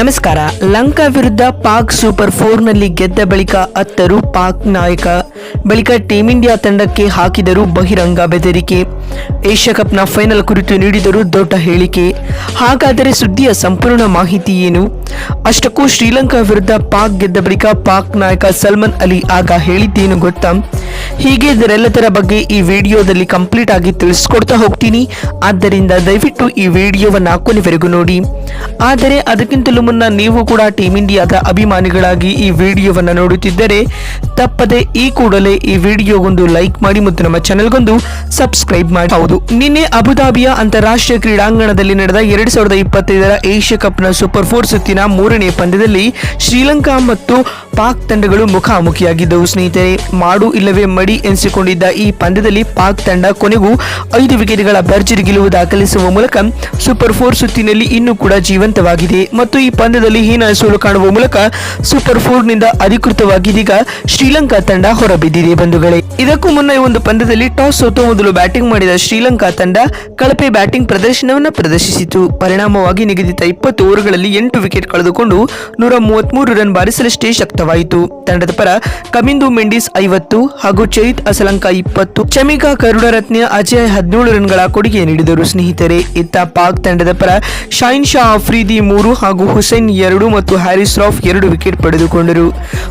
ನಮಸ್ಕಾರ. ಲಂಕಾ ವಿರುದ್ಧ ಪಾಕ್ ಸೂಪರ್ ಫೋರ್ನಲ್ಲಿ ಗೆದ್ದ ಬಳಿಕ ಅತ್ತರು ಪಾಕ್ ನಾಯಕ, ಬಳಿಕ ಟೀಂ ಇಂಡಿಯಾ ತಂಡಕ್ಕೆ ಹಾಕಿದರು ಬಹಿರಂಗ ಬೆದರಿಕೆ. ಏಷ್ಯಾ ಕಪ್ನ ಫೈನಲ್ ಕುರಿತು ನೀಡಿದರು ದೊಡ್ಡ ಹೇಳಿಕೆ. ಹಾಗಾದರೆ ಸುದ್ದಿಯ ಸಂಪೂರ್ಣ ಮಾಹಿತಿ ಏನು? ಅಷ್ಟಕ್ಕೂ ಶ್ರೀಲಂಕಾ ವಿರುದ್ಧ ಪಾಕ್ ಗೆದ್ದ ಬಳಿಕ ಪಾಕ್ ನಾಯಕ ಸಲ್ಮಾನ್ ಅಲಿ ಆಗ ಹೇಳಿದ್ದೇನು ಗೊತ್ತಾ? ಹೀಗೆ ಇದರೆಲ್ಲದರ ಬಗ್ಗೆ ಈ ವಿಡಿಯೋದಲ್ಲಿ ಕಂಪ್ಲೀಟ್ ಆಗಿ ತಿಳಿಸ್ಕೊಡ್ತಾ ಹೋಗ್ತೀನಿ. ಆದ್ದರಿಂದ ದಯವಿಟ್ಟು ಈ ವಿಡಿಯೋವನ್ನು ಕೊನೆವರೆಗೂ ನೋಡಿ. ಆದರೆ ಅದಕ್ಕಿಂತಲೂ ಮುನ್ನ ನೀವು ಕೂಡ ಟೀಮ್ ಇಂಡಿಯಾದ ಅಭಿಮಾನಿಗಳಾಗಿ ಈ ವಿಡಿಯೋವನ್ನು ನೋಡುತ್ತಿದ್ದರೆ ತಪ್ಪದೆ ಈ ಕೂಡಲೇ ಈ ವಿಡಿಯೋಗೊಂದು ಲೈಕ್ ಮಾಡಿ ಮತ್ತು ನಮ್ಮ ಚಾನೆಲ್ಗೊಂದು ಸಬ್ಸ್ಕ್ರೈಬ್ ಮಾಡಿ. ಹೌದು. ನಿನ್ನೆ ಅಬುದಾಬಿಯ ಅಂತಾರಾಷ್ಟ್ರೀಯ ಕ್ರೀಡಾಂಗಣದಲ್ಲಿ ನಡೆದ ಎರಡ್ ಸಾವಿರದ ಇಪ್ಪತ್ತೈದರ ಏಷ್ಯಾ ಕಪ್ನ ಸೂಪರ್ ಫೋರ್ ಸುತ್ತಿನ ಮೂರನೇ ಪಂದ್ಯದಲ್ಲಿ ಶ್ರೀಲಂಕಾ ಮತ್ತು ಪಾಕ್ ತಂಡಗಳು ಮುಖಾಮುಖಿಯಾಗಿದ್ದವು. ಸ್ನೇಹಿತರೆ, ಮಾಡು ಇಲ್ಲವೇ ಮಡಿ ಎನಿಸಿಕೊಂಡಿದ್ದ ಈ ಪಂದ್ಯದಲ್ಲಿ ಪಾಕ್ ತಂಡ ಕೊನೆಗೂ ಐದು ವಿಕೆಟ್ಗಳ ಭರ್ಜರಿ ಗೆಲುವು ದಾಖಲಿಸುವ ಮೂಲಕ ಸೂಪರ್ ಫೋರ್ ಸುತ್ತಿನಲ್ಲಿ ಇನ್ನೂ ಕೂಡ ಜೀವಂತವಾಗಿದೆ. ಮತ್ತು ಈ ಪಂದ್ಯದಲ್ಲಿ ಹೀನ ಸೋಲು ಕಾಣುವ ಮೂಲಕ ಸೂಪರ್ ಫೋರ್ನಿಂದ ಅಧಿಕೃತವಾಗಿ ಇದೀಗ ಶ್ರೀಲಂಕಾ ತಂಡ ಹೊರಬಿದ್ದಿದೆ ಬಂಧುಗಳೇ. ಇದಕ್ಕೂ ಮುನ್ನ ಈ ಒಂದು ಪಂದ್ಯದಲ್ಲಿ ಟಾಸ್ ಸೋತು ಮೊದಲು ಬ್ಯಾಟಿಂಗ್ ಮಾಡಿದ ಶ್ರೀಲಂಕಾ ತಂಡ ಕಳಪೆ ಬ್ಯಾಟಿಂಗ್ ಪ್ರದರ್ಶನವನ್ನು ಪ್ರದರ್ಶಿಸಿತು. ಪರಿಣಾಮವಾಗಿ ನಿಗದಿತ ಇಪ್ಪತ್ತು ಓವರ್ಗಳಲ್ಲಿ ಎಂಟು ವಿಕೆಟ್ ಕಳೆದುಕೊಂಡು ನೂರ ಮೂವತ್ಮೂರು ರನ್ ಬಾರಿಸಲಷ್ಟೇ ಶಕ್ತವಾಯಿತು. ತಂಡದ ಪರ ಕಮಿಂದು ಮೆಂಡಿಸ್ ಐವತ್ತು ಹಾಗೂ ಚೈತ್ ಅಸಲಂಕ ಇಪ್ಪತ್ತು ಚಮಿಕಾ ಕರುಣರತ್ನ ಅಜಯ್ ಹದಿನೇಳು ರನ್ಗಳ ಕೊಡುಗೆ ನೀಡಿದರು. ಸ್ನೇಹಿತರೆ, ಇತ್ತ ಪಾಕ್ ತಂಡದ ಪರ ಶೈನ್ ಶಾ ಅಫ್ರೀದಿ ಮೂರು ಹಾಗೂ ಹುಸೇನ್ ಎರಡು ಮತ್ತು ಹ್ಯಾರಿಸ್ ರಾಫ್ ಎರಡು ವಿಕೆಟ್ ಪಡೆದುಕೊಂಡರು.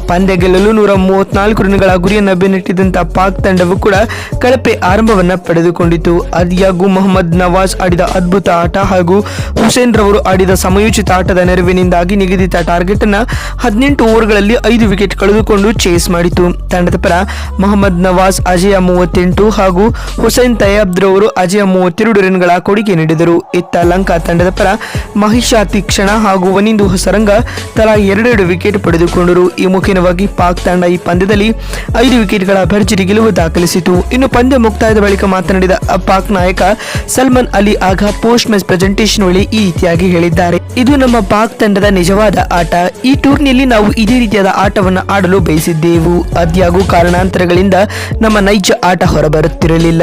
ಪಂದ್ಯ ಗೆಲ್ಲಲು ನೂರ ಮೂವತ್ನಾಲ್ಕು ರನ್ಗಳ ಗುರಿಯನ್ನು ಬೆನ್ನಟ್ಟಿದಂತ ಪಾಕ್ ತಂಡವು ಕೂಡ ಕಳಪೆ ಆರಂಭವನ್ನ ಪಡೆದುಕೊಂಡಿತು. ಅದಿಯಾಗೂ ಮೊಹಮ್ಮದ್ ನವಾಜ್ ಆಡಿದ ಅದ್ಭುತ ಆಟ ಹಾಗೂ ಹುಸೇನ್ ರವರು ಆಡಿದ ಸಮಯೋಚಿತ ಆಟದ ನೆರವಿನಿಂದಾಗಿ ನಿಗದಿತ ಟಾರ್ಗೆಟ್ ಅನ್ನು ಹದಿನೆಂಟು ಓವರ್ಗಳಲ್ಲಿ ಐದು ವಿಕೆಟ್ ಕಳೆದುಕೊಂಡು ಚೇಸ್ ಮಾಡಿತು. ತಂಡದ ಪರ ಮೊಹಮ್ಮದ್ ನವಾಜ್, ಅಜಯ ಮೂವತ್ತೆಂಟು ಹಾಗೂ ಹುಸೇನ್ ತಯಾಬ್ ರವರು ಅಜಯ ಮೂವತ್ತೆರಡು ರನ್ಗಳ ಕೊಡುಗೆ ನೀಡಿದರು. ಇತ್ತ ಲಂಕಾ ತಂಡದ ಪರ ಮಹಿಷಾ ತೀಕ್ಷಣ ಹಾಗೂ ವನಿಂದು ಹೊಸರಂಗ ತಲಾ ಎರಡೆರಡು ವಿಕೆಟ್ ಪಡೆದುಕೊಂಡರು. ಈ ಮುಖೇನವಾಗಿ ಪಾಕ್ ತಂಡ ಈ ಪಂದ್ಯದಲ್ಲಿ ಐದು ವಿಕೆಟ್ಗಳ ಭರ್ಜರಿ ಗೆಲುವು ದಾಖಲಿಸಿತು. ಇನ್ನು ಪಂದ್ಯ ಮುಕ್ತಾಯದ ಬಳಿಕ ಮಾತನಾಡಿದ ಪಾಕ್ ನಾಯಕ ಸಲ್ಮಾನ್ ಅಲಿ ಆಗ ಪೋಸ್ಟ್ ಮ್ಯಾಚ್ ಪ್ರೆಸೆಂಟೇಷನ್ ವೇಳೆ ಈ ರೀತಿಯಾಗಿ ಹೇಳಿದ್ದಾರೆ. ಇದು ನಮ್ಮ ಪಾಕ್ ತಂಡದ ನಿಜವಾದ ಆಟ. ಈ ಟೂರ್ನಿಯಲ್ಲಿ ನಾವು ಇದೇ ರೀತಿಯಾದ ಆಟವನ್ನು ಆಡಲು ಬಯಸಿದ್ದೆವು. ಅದ್ಯಾಗೂ ಕಾರಣಾಂತರಗಳಿಂದ ನಮ್ಮ ನೈಜ ಆಟ ಹೊರಬರುತ್ತಿರಲಿಲ್ಲ.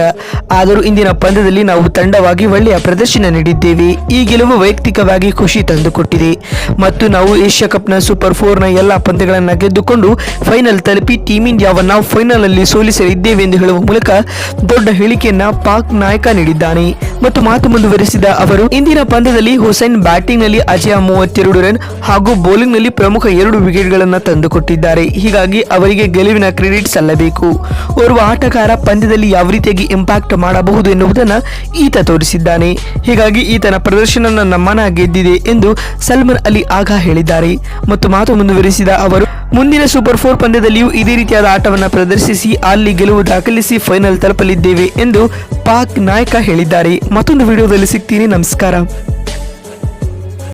ಆದರೂ ಇಂದಿನ ಪಂದ್ಯದಲ್ಲಿ ನಾವು ತಂಡವಾಗಿ ಒಳ್ಳೆಯ ಪ್ರದರ್ಶನ ನೀಡಿದ್ದೇವೆ. ಈ ಗೆಲುವು ವೈಯಕ್ತಿಕವಾಗಿ ಖುಷಿ ತಂದುಕೊಟ್ಟಿದೆ. ಮತ್ತು ನಾವು ಏಷ್ಯಾ ಕಪ್ನ ಸೂಪರ್ ಫೋರ್ನ ಎಲ್ಲ ಪಂದ್ಯಗಳನ್ನು ಗೆದ್ದುಕೊಂಡು ಫೈನಲ್ ತಲುಪಿ ಟೀಮ್ ಇಂಡಿಯಾವನ್ನು ಫೈನಲ್ ಅಲ್ಲಿ ಸೋಲಿಸಲಿದ್ದೇವೆ ಎಂದು ಹೇಳುವ ಮೂಲಕ ದೊಡ್ಡ ಹೇಳಿಕೆಯನ್ನ ಪಾಕ್ ನಾಯಕ ನೀಡಿದ್ದಾನೆ. ಮತ್ತು ಮಾತು ಮುಂದುವರೆಸಿದ ಅವರು, ಇಂದಿನ ಪಂದ್ಯದಲ್ಲಿ ಹುಸೇನ್ ಬ್ಯಾಟಿಂಗ್ನಲ್ಲಿ ಅಜಯ ಮೂವತ್ತೆರಡು ರನ್ ಹಾಗೂ ಬೌಲಿಂಗ್ನಲ್ಲಿ ಪ್ರಮುಖ ಎರಡು ವಿಕೆಟ್ಗಳನ್ನು ತಂದುಕೊಟ್ಟಿದ್ದಾರೆ. ಹೀಗಾಗಿ ಅವರಿಗೆ ಗೆಲುವಿನ ಕ್ರೆಡಿಟ್ ಸಲ್ಲಬೇಕು. ಓರ್ವ ಆಟಗಾರ ಪಂದ್ಯದಲ್ಲಿ ಯಾವ ರೀತಿಯಾಗಿ ಇಂಪ್ಯಾಕ್ಟ್ ಮಾಡಬಹುದು ಎನ್ನುವುದನ್ನು ಈತ ತೋರಿಸಿದ್ದಾನೆ. ಹೀಗಾಗಿ ಈತನ ಪ್ರದರ್ಶನ ನನ್ನ ಮನ ಗೆದ್ದಿದೆ ಎಂದು ಸಲ್ಮಾನ್ ಅಲಿ ಆಗ ಹೇಳಿದ್ದಾರೆ. ಮತ್ತು ಮಾತು ಮುಂದುವರಿಸಿದ ಅವರು, ಮುಂದಿನ ಸೂಪರ್ ಫೋರ್ ಪಂದ್ಯದಲ್ಲಿಯೂ ಇದೇ ರೀತಿಯಾದ ಆಟವನ್ನು ಪ್ರದರ್ಶಿಸಿ, ಅಲ್ಲಿ ಗೆಲುವು ದಾಖಲಿಸಿ ಫೈನಲ್ ತಲುಪಲಿದ್ದೇವೆ ಎಂದು ಪಾಕ್ ನಾಯಕ ಹೇಳಿದ್ದಾರೆ. ಮತ್ತೊಂದು ವಿಡಿಯೋದಲ್ಲಿ ಸಿಗ್ತೀನಿ. ನಮಸ್ಕಾರ.